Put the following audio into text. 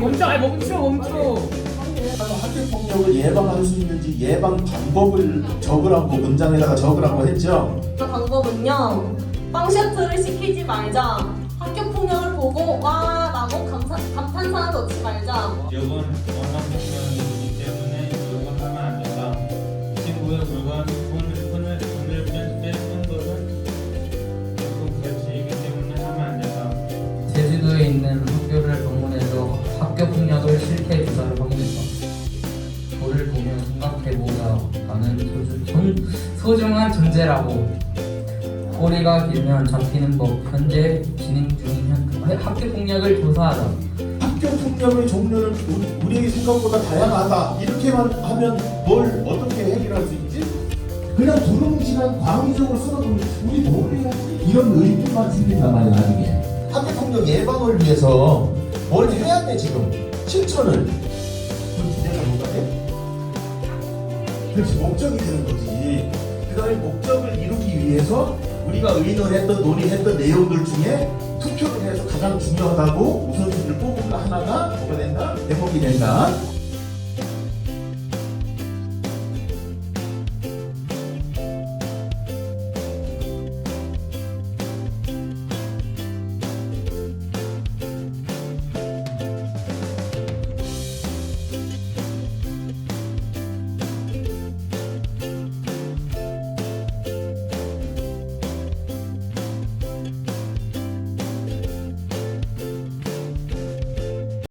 멈춰, 아니 멈춰, 멈춰. 학교 폭력을 예방할 수 있는지 예방 방법을 적으라고 문장에다가 적으라고 했죠. 그 방법은요. 빵 셔틀을 시키지 말자. 학교 폭력을 보고 와 라고 감사, 감탄사를 넣지 말자. 이건 원망폭력이기 때문에 이건 하면 안 된다. 이 친구의 물건 있는 학교를 방문해서 학교 폭력을 실태 조사를 확인했다. 저를 보며 생각해보자. 나는 소중, 전, 소중한 존재라고. 꼬리가 길면 잡히는 법. 현재 진행 중인 현, 학교 폭력을 조사하자. 학교 폭력의 종류는 우리- 우리에게 생각보다 다양하다. 이렇게만 하면 뭘 어떻게 해결할 수 있지? 그냥 두루뭉실한 광의적으로 쓰는 우리 뭘 해야지 이런 의문만 생긴단 말이야 나중에 폭력 예방을 위해서 뭘 해야 돼 지금? 실천을. 그 주제가 뭐가 돼? 그렇지 목적이 되는 거지. 그 다음에 목적을 이루기 위해서 우리가 의논 했던 논의했던 내용들 중에 투표를 해서 가장 중요하다고 우선순위를 뽑은 거 하나가 뭐가 된다? 대목이 된다.